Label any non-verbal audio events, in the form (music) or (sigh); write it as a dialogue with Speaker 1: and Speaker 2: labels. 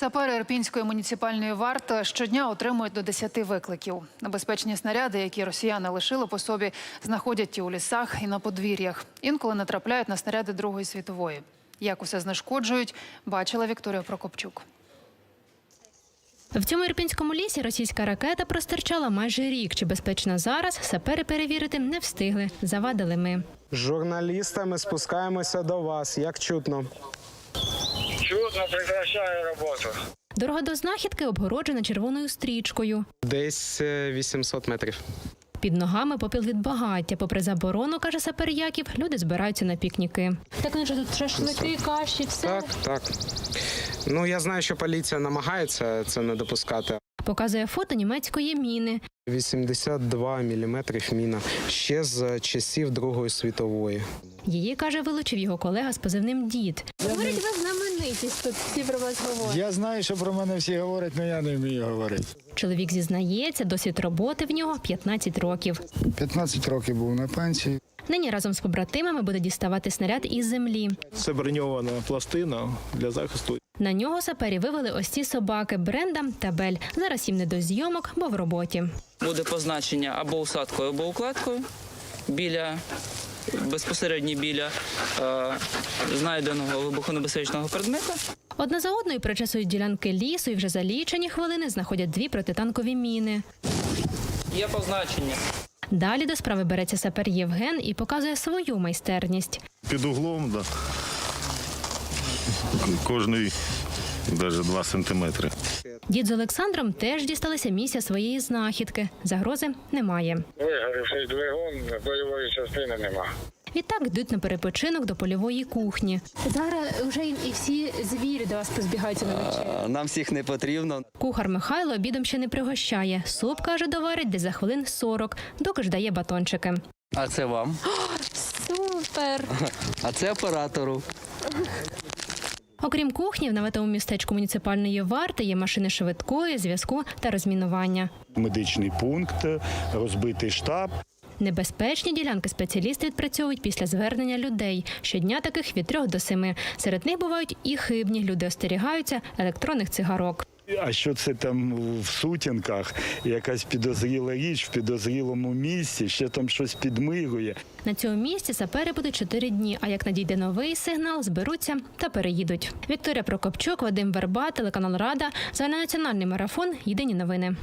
Speaker 1: Сапери Ірпінської муніципальної варти щодня отримують до 10 викликів. Небезпечні снаряди, які росіяни лишили по собі, знаходять і у лісах, і на подвір'ях. Інколи натрапляють на снаряди Другої світової. Як усе знешкоджують, бачила Вікторія Прокопчук.
Speaker 2: В цьому ірпінському лісі російська ракета простирчала майже рік. Чи безпечно зараз сапери перевірити не встигли. Завадили ми.
Speaker 3: Журналістами спускаємося до вас. Як чутно?
Speaker 4: Чудно прекращаю роботу.
Speaker 2: Дорога до знахідки обгороджена червоною стрічкою.
Speaker 3: Десь е, 800 метрів.
Speaker 2: Під ногами попіл від багаття. Попри заборону, каже сапер Яків, люди збираються на пікніки. Так вони ж тут шашлики, каші, все.
Speaker 3: Так, так. Ну я знаю, що поліція намагається це не допускати.
Speaker 2: Показує фото німецької міни.
Speaker 3: 82 мм міна ще з часів Другої світової.
Speaker 2: Її каже, вилучив його колега з позивним дід. Говорить, ви знаменитість тут всі про вас говорять.
Speaker 5: Я знаю, що про мене всі говорять, але я не вмію говорити.
Speaker 2: Чоловік зізнається, досвід роботи в нього 15 років.
Speaker 5: 15 років був на пенсії.
Speaker 2: Нині разом з побратимами буде діставати снаряд із землі.
Speaker 6: Це броньована пластина для захисту.
Speaker 2: На нього сапері вивели ось ці собаки Бренда та Бель. Зараз їм не до зйомок, бо в роботі.
Speaker 7: буде позначення або усадкою, або укладкою біля безпосередньо біля е, знайденого вибухонебезпечного предмета.
Speaker 2: Одна за одною причесують ділянки лісу і вже за лічені хвилини знаходять дві протитанкові міни.
Speaker 7: Є позначення.
Speaker 2: Далі до справи береться сапер Євген і показує свою майстерність.
Speaker 8: Під углом, да. Кожний навіть 2 сантиметри.
Speaker 2: Дід з Олександром теж дісталися місця своєї знахідки. Загрози немає.
Speaker 4: Вигорівший двигун, бойової частини нема.
Speaker 2: Відтак йдуть на перепочинок до польової кухні. Зараз вже і всі звірі до вас позбігаються на вечерю.
Speaker 9: Нам всіх не потрібно.
Speaker 2: Кухар Михайло обідом ще не пригощає. Суп каже, доварить десь за хвилин 40, доки ж дає батончики.
Speaker 9: А це вам, (gasps)
Speaker 2: Супер!
Speaker 9: а це оператору.
Speaker 2: Окрім кухні, в наветому містечку муніципальної варти є машини швидкої, зв'язку та розмінування.
Speaker 5: Медичний пункт, розбитий штаб.
Speaker 2: Небезпечні ділянки спеціалісти відпрацьовують після звернення людей. Щодня таких від трьох до семи. Серед них бувають і хибні. Люди остерігаються електронних цигарок.
Speaker 5: А що це там в сутінках? Якась підозріла річ в підозрілому місці, ще там щось підмигує.
Speaker 2: На цьому місці сапери будуть чотири дні. А як надійде новий сигнал, зберуться та переїдуть. Вікторія Прокопчук, Вадим Верба, телеканал Рада, загальнонаціональний марафон. Єдині новини.